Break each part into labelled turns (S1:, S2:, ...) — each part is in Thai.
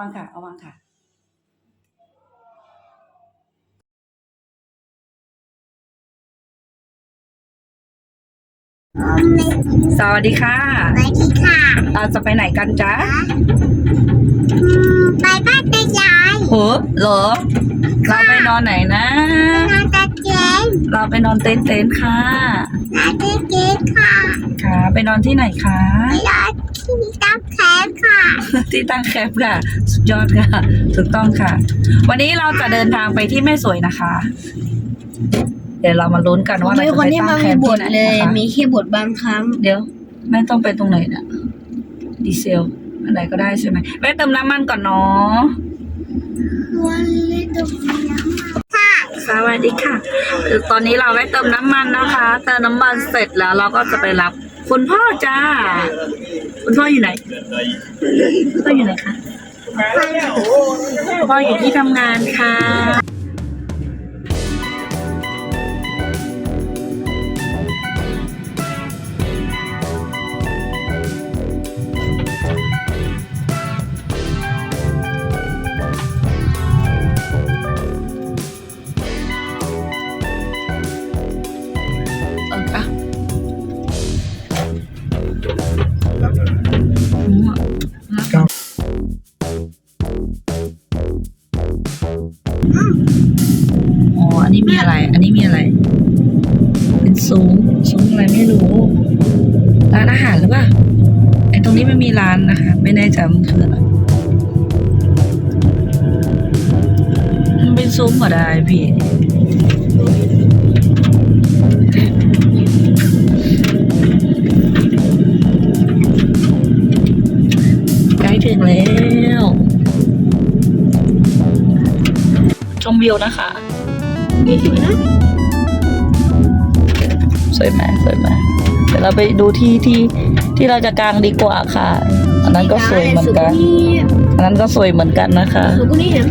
S1: วางค่ะ เอาวางค่ะสวัสดีค่ะ
S2: สวัสดีค่ะ
S1: เราจะไปไหนกันจ๊ะ
S2: อืมไปบ้านตายาย
S1: โหเหรอ เราไปนอนไหนนะ
S2: นอนตะเกียง
S1: เราไปนอนเต็นท์เต็นท์ค่ะ
S2: นอนตะเกียงค่ะ
S1: ค่ะ ไปนอนที่ไหนคะ
S2: ไปนอน ที่ตั้งแคมป์ค่ะ
S1: ที่ตั้งแคมป์ค่ะ สุดยอดค่ะ ถูกต้องค่ะ วันนี้เราจะเดินทางไปที่แม่สวยนะคะ เดี๋ยวเรามาลุ้นกันว่าเรา
S3: มี
S1: จะ
S3: คน
S1: ไป
S3: ที่
S1: ตั้
S3: มาง
S1: แค
S3: มี
S1: มป์
S3: บ
S1: ที่
S3: ท
S1: ไหน
S3: เลย
S1: นะคะ
S3: มีแค่บทบางครั้ง
S1: เดี๋ยว แม่ต้องไปตรงไหนเนี่ยดีเซลอันไหนก็ได้ใช่ไหมแม่เติมน้ำมันก่อนเนาะ
S2: วันเล่นดอกไม้ค่ะ
S1: สวัสดีค่ะคือตอนนี้เราได้เติมน้ำมันนะคะเติมน้ำมันเสร็จแล้วเราก็จะไปรับ คุณพ่อจ้า คุณพ่ออยู่ไหนคุณพ่ออยู่ไหนคะคุณพ่ออยู่ที่ทำงานค่ะ มีอะไร อันนี้มีอะไร เป็นซุ้มซุ้มอะไรไม่รู้ ร้านอาหารหรือเปล่า ไอตรงนี้ไม่มีร้านนะคะ ไม่แน่ใจมันคืออะไร มันเป็นซุ้มก็ได้พี่ใกล้ถึงแล้ว ชมวิวนะคะ
S3: มีถึงนะ
S1: สวยไหมสวยไหมเดี๋ยวเราไปดูที่ที่ที่เราจะกางดีกว่าค่ะ อันนั้นก็สวยเหมือนกันอันนั้นก็สวยเหมือนกันนะคะ
S3: สุกุนี่เห็น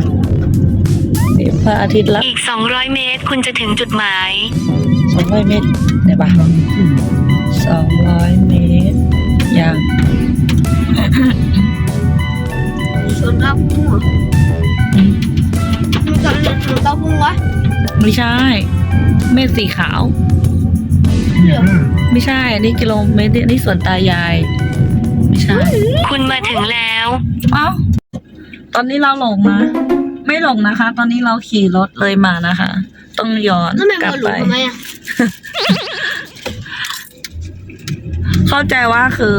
S1: นี่พระอาทิตย์ละ
S4: อีก 200 เมตร คุณจะถึงจุดหมาย
S1: สองร้อยเมตรเนี่ยปะสองร้อยเมตรยัง
S3: สวนกับหัว
S1: อืม
S3: มันจะเล่นสวนกับหัว
S1: ไม่ใช่ เมฆสีขาว ไม่ใช่ นี่กิโลเมตรนี่สวนตายาย ไม่ใช่
S4: คุณมาถึงแล้ว
S1: เอ้า ตอนนี้เราหลงนะไม่หลงนะคะ ตอนนี้เราขี่รถเลยมานะคะ ต้องย้อน
S3: แล้วแม่
S1: กลั
S3: มา
S1: บ
S3: หลุ
S1: ไป
S3: ดทำไมอะ
S1: เข้าใจว่าคือ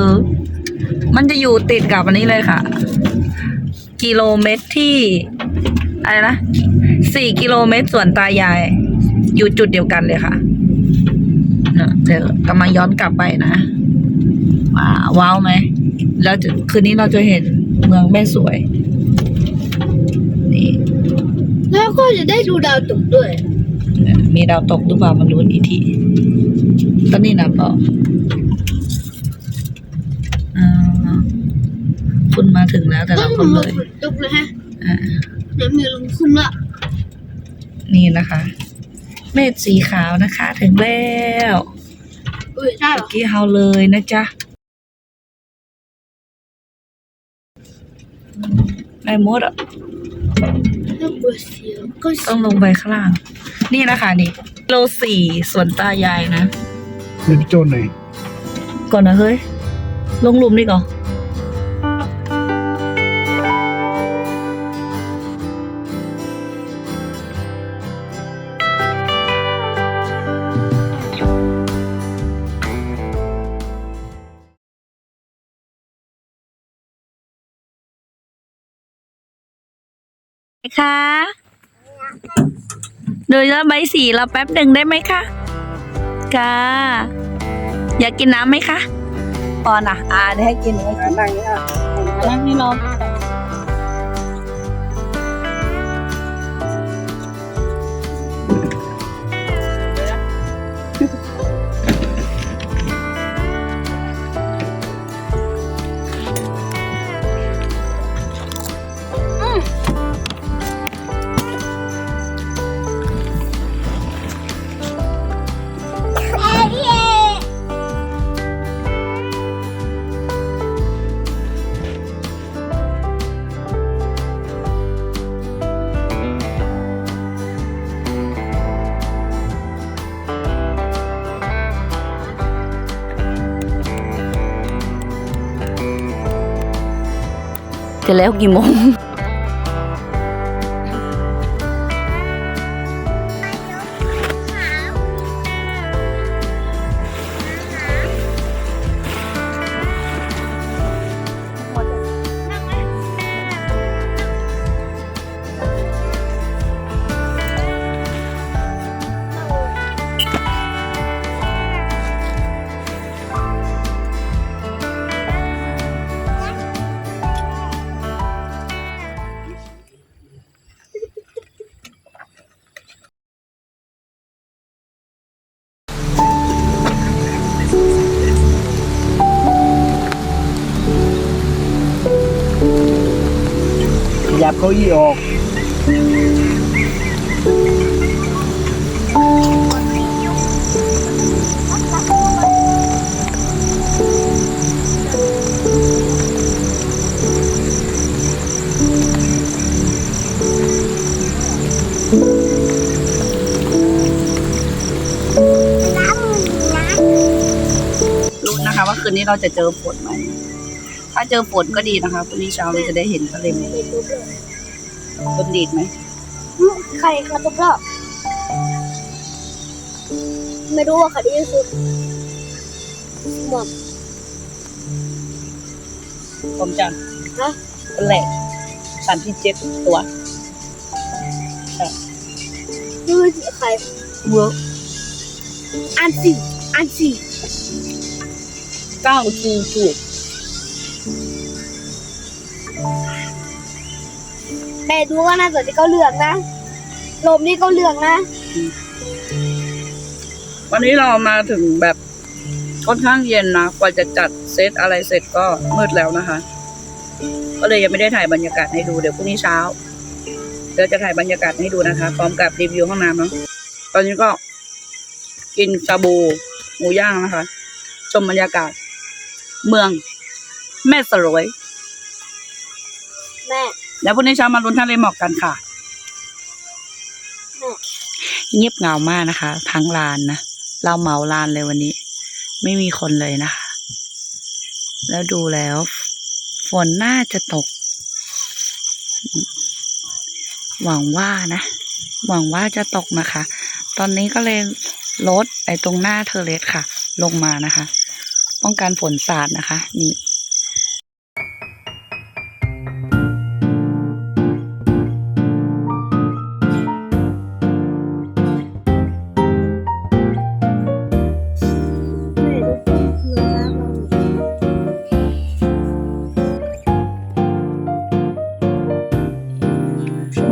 S1: มันจะอยู่ติดกับอันนี้เลยค่ะ กิโลเมตรที่ อะไรนะ สี่กิโลเมตรสวนตายาย อยู่จุดเดียวกันเลยค่ะเนอะเดี๋ยวกำลังย้อนกลับไปนะ ว้าวว้าวไหม แล้วจะคืนนี้เราจะเห็นเมืองแม่สวย นี่
S3: แล้วก็จะได้ดูดาวตกด้วย
S1: มีดาวตกหรือเปล่ามันรู้อีกทีก็นี่นะปออ่าคุณมาถึงแล้วแต่
S3: ต้
S1: ละ
S3: อง
S1: คน
S3: ล
S1: เล
S3: ง
S1: ย
S3: ฝนตกเลยฮะ
S1: อ่า
S3: เดี๋ยวมีลงคุ้มละ
S1: นี่นะคะ เมฆสีขาวนะคะ ถึงแล้ว
S3: อุ้ยได้เหร
S1: ตะ
S3: อ
S1: กี้เฮาเลยนะจ๊ะได้หมดอะ
S3: น่ากลัวเสียวก็
S1: ต้องลงไปข้างล่าง นี่นะคะ นี่โลสี่สวนตายายนะ
S5: เป็นโจรไหน
S1: ก่อนนะเฮ้ย ลงหลุมนี่ก่อน คะโดยแล้วใบสีเราแป๊บหนึ่งได้ไหมคะค่ะอยากกินน้ำไหมคะ ปอนอะ อ่าได้ให้กินให้กินนั่งนี่อะนั่งนี่รา ร็จแล้วกี่โมง
S5: บเก้าอี้ออก
S1: รู้นะคะว่าคืนนี้เราจะเจอฝนไหม ถ้าเจอฝนก็ดีนะคะพรุ่งนี้เช้าเราจะได้เห็นทะเลหมอกฝนดีดไหม
S2: ใครกระตุกรอบไม่รู้ว่าใครดีที่สุดหมอบ
S1: ผมจัน
S2: ฮะ
S1: เป็นแหลกสันที่เจ็ดตัว
S2: นี่คือใคร
S1: เวิร์ก
S2: อันสี่อันสี่
S1: เก้าจูจู
S2: แต่ดูว่าน่าจะที่เขาเหลืองนะ ลมนี่เขาเหลืองนะ
S1: วันนี้เรามาถึงแบบค่อนข้างเย็นนะ กว่าจะจัดเซตอะไรเสร็จก็มืดแล้วนะคะ ก็เลยยังไม่ได้ถ่ายบรรยากาศให้ดู เดี๋ยวพรุ่งนี้เช้าเดี๋ยวจะถ่ายบรรยากาศให้ดูนะคะ พร้อมกับรีวิวห้องน้ำเนาะ ตอนนี้ก็กินชาบูหมูย่างนะคะ ชมบรรยากาศเมือง แม่สลวย
S2: แม่
S1: แล้วพรุ่งนี้เช้ามาลุ้นทะเลหมอกกันค่ะ
S2: อืม
S1: เงียบเหงามากนะคะ ทั้งลานนะ เราเหมาลานเลยวันนี้ ไม่มีคนเลยนะคะ แล้วดูแล้ว ฝนน่าจะตก หวังว่านะ หวังว่าจะตกนะคะ ตอนนี้ก็เลยลดไอ้ตรงหน้าเทอร์เลสค่ะ ลงมานะคะ ป้องกันฝนสาดนะคะ นี่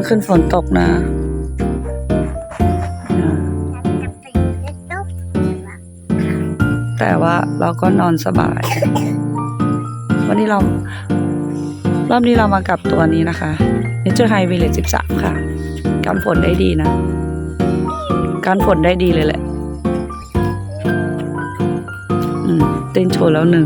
S1: เมื่อคืนฝนตกนะอ่าแต่ว่าเราก็นอนสบาย วันนี้เรา รอบนี้เรามากับตัวนี้นะคะ Nature High Village 13 ค่ะการฝนได้ดีนะการฝนได้ดีเลยแหละ อืม เต้นโชว์แล้วหนึ่ง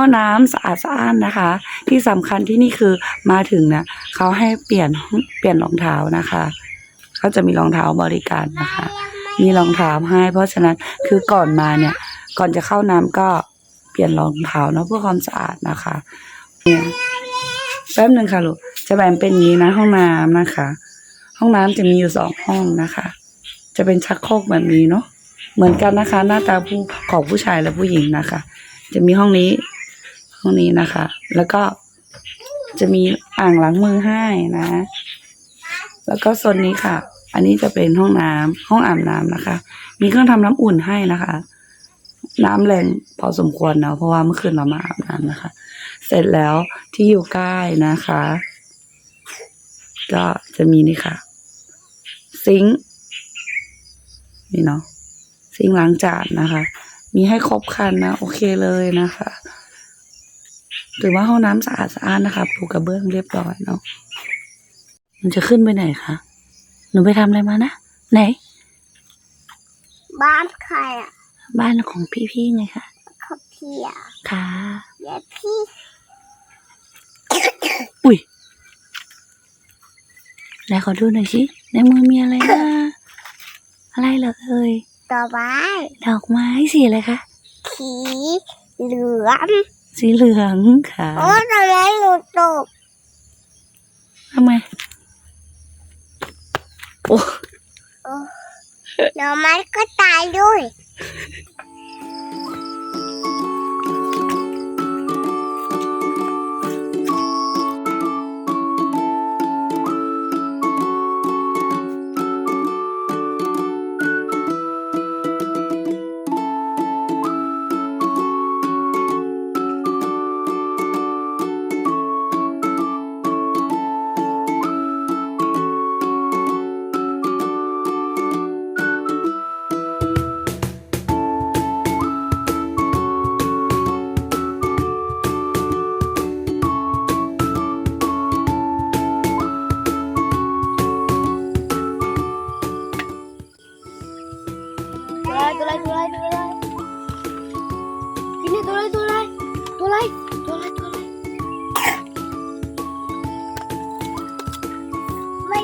S1: ห้องน้ำสะอาดสะอ้านนะคะ ที่สำคัญที่นี่คือมาถึงนี่ยเขาให้เปลี่ยนเปลี่ยนรองเท้านะคะเขาจะมีรองเท้าบริการนะคะ มีรองเท้าให้ เพราะฉะนั้นคือก่อนมาเนี่ย ก่อนจะเข้าน้ำก็เปลี่ยนรองเท้าเนาะเพื่อความสะอาดนะคะเนี่ยแป๊บหนึ่งค่ะลูกจะแบ่งเป็นอย่างนี้นะ ห้องน้ำนะคะ ห้องน้ำจะมีอยู่สองห้องนะคะ จะเป็นชักโครกแบบนี้เนาะเหมือนกันนะคะ หน้าตาผู้ของผู้ชายและผู้หญิงนะคะ จะมีห้องนี้ ห้องนี้นะคะ แล้วก็จะมีอ่างล้างมือให้นะ แล้วก็โซนนี้ค่ะ อันนี้จะเป็นห้องน้ำห้องอาบน้ำนะคะ มีเครื่องทำน้ำอุ่นให้นะคะ น้ำแรงพอสมควรเนาะเพราะว่าเมื่อคืนเรามาอาบน้ำนะคะ เสร็จแล้วที่อยู่ใกล้นะคะ ก็จะมีนี่ค่ะ ซิงค์นี่เนาะซิงค์ล้างจานนะคะ มีให้ครบคันนะ โอเคเลยนะคะ ถือว่าห้องน้ำสะอาดสะอ้านนะคะปูกระเบื้องเรียบร้อยเนาะมันจะขึ้นไปไหนคะหนูไปทำอะไรมานะไหน
S2: บ้านใครอะ
S1: บ้านของพี่ๆไงคะ
S2: เขาพี่อะ
S1: ค่ะ
S2: เย้พี่
S1: อุ้ยไหนขอดูหน่อยสิในมือมีอะไรนะอะไรเหรอเอ่ย
S2: ต่อไป
S1: ดอกไม้สีอะไรคะ
S2: สีเหลือง
S1: สีเหลืองค่ะ
S2: โอ้ทำไมหนูตก
S1: ทำไม โอ้
S2: หน่อไม้ก็ตายด้วย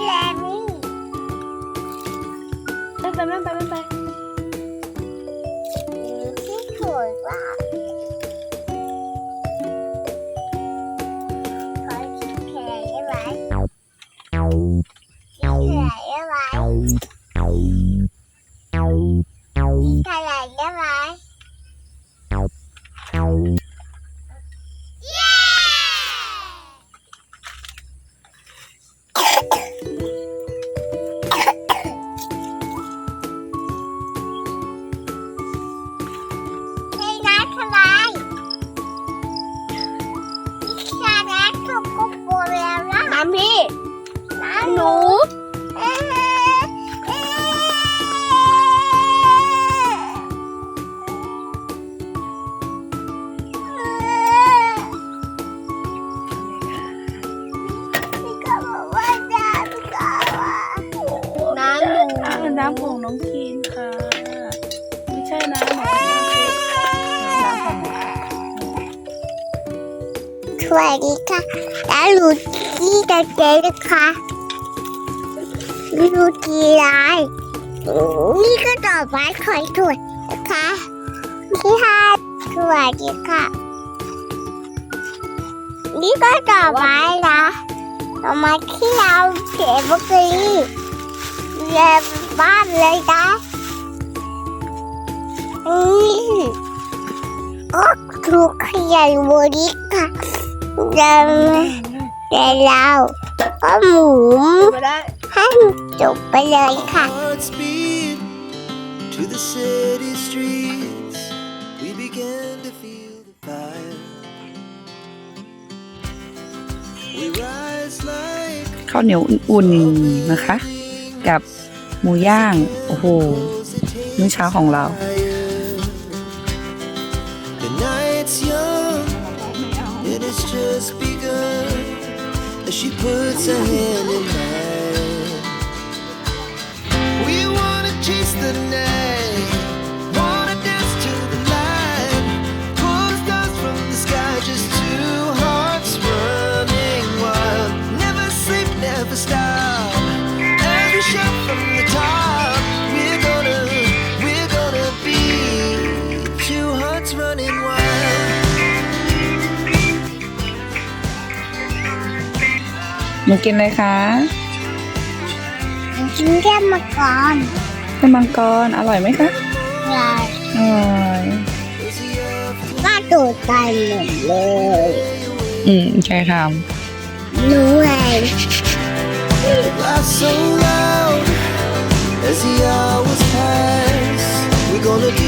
S2: แรงนี่ไม่ไปไม่ไปไม่ไป ไม่ใช่น้ำ
S1: ของน้องคีนน้ำของน้อง
S2: สวัสดีค่ะแล้วรู้ที่จะเจ๊นะคะไม่รู้ทีไรนี่ก็ต่อไปขอยถวดนะคะพี่ฮาสวัสดีค่ะ นี่ก็ต่อไปนะเรามาที่เราเก็บบกรีเรียนบ้านเลยนะ นี่ก็ถูกขยันบริค่ะจะแต่เราก็หมุ
S3: ไม่ได้
S2: ให้จบไปเลยค่ะ
S6: to the city streets. We began to feel the fire. We rise like
S1: ข้าวเหนียวอุ่นๆนะคะ กับหมูย่าง โอ้โห มื้อเช้าของเรา
S6: as she puts her hand in mine.
S1: หนูกินเลยคะ
S2: กินแก้มมาก่อน
S1: เป็นมังกรอร่อยไหมคะ
S2: ยาย
S1: อร่อย
S2: ก็ตูดตายหมดเลย
S1: อืมใช่ค่ะ
S2: หนูเอง
S6: laugh so loud as the hours pass. We're gonna do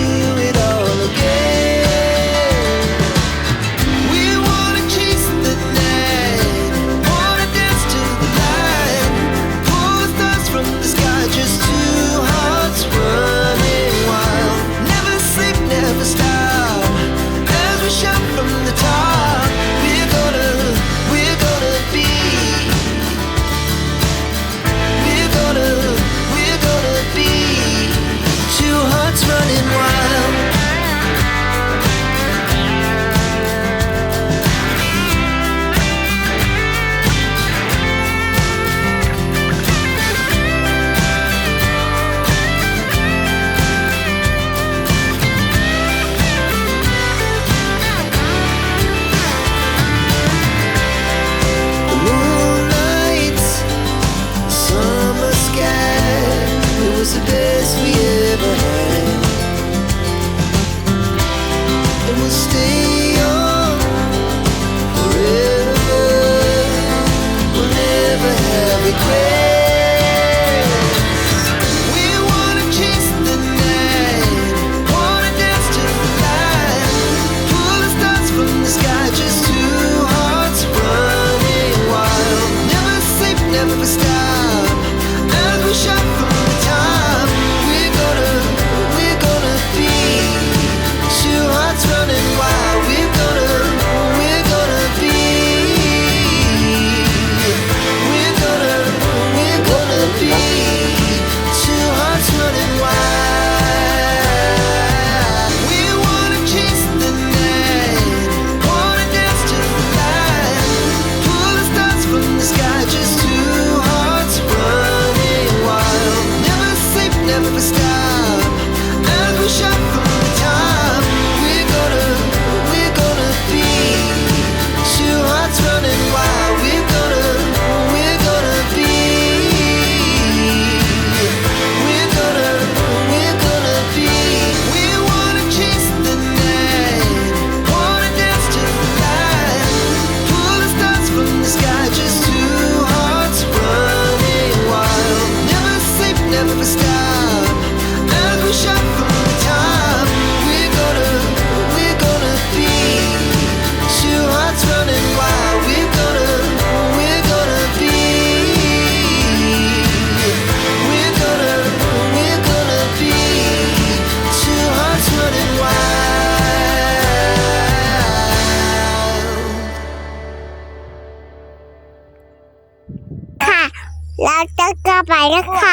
S2: เร